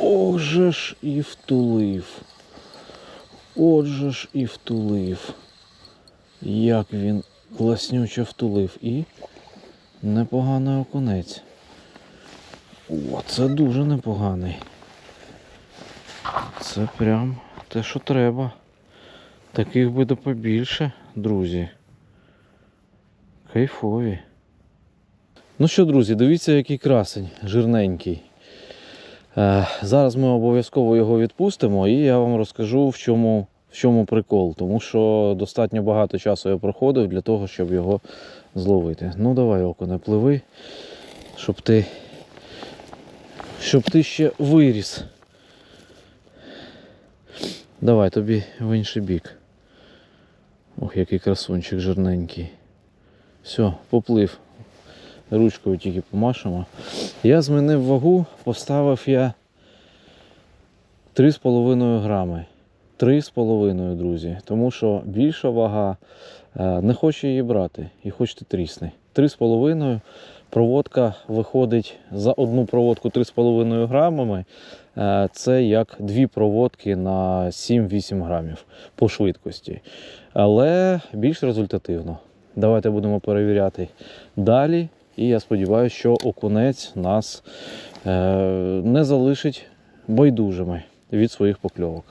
Отже ж і втулив. Отже ж і втулив. Як він класнюче втулив. І непоганий окунець. О, це дуже непоганий. Це прям те, що треба. Таких буде побільше, друзі. Кайфові. Ну що, друзі, дивіться, який красень, жирненький. Е, зараз ми обов'язково його відпустимо і я вам розкажу, в чому, в чому прикол. Тому що достатньо багато часу я проходив для того, щоб його зловити. Ну давай, око, не пливи, щоб ти, щоб ти ще виріс. Давай тобі в інший бік. Ох, який красунчик жирненький. Все, поплив. Ручкою тільки помашемо. Я змінив вагу, поставив я 3,5 грами. 3,5, друзі. Тому що більша вага е, не хоче її брати і хочете трісни. 3,5 проводка виходить за одну проводку 3,5 грамами. Е, Це як дві проводки на 7-8 грамів по швидкості. Але більш результативно. Давайте будемо перевіряти далі. І я сподіваюся, що окунець нас е, не залишить байдужими від своїх покльовок.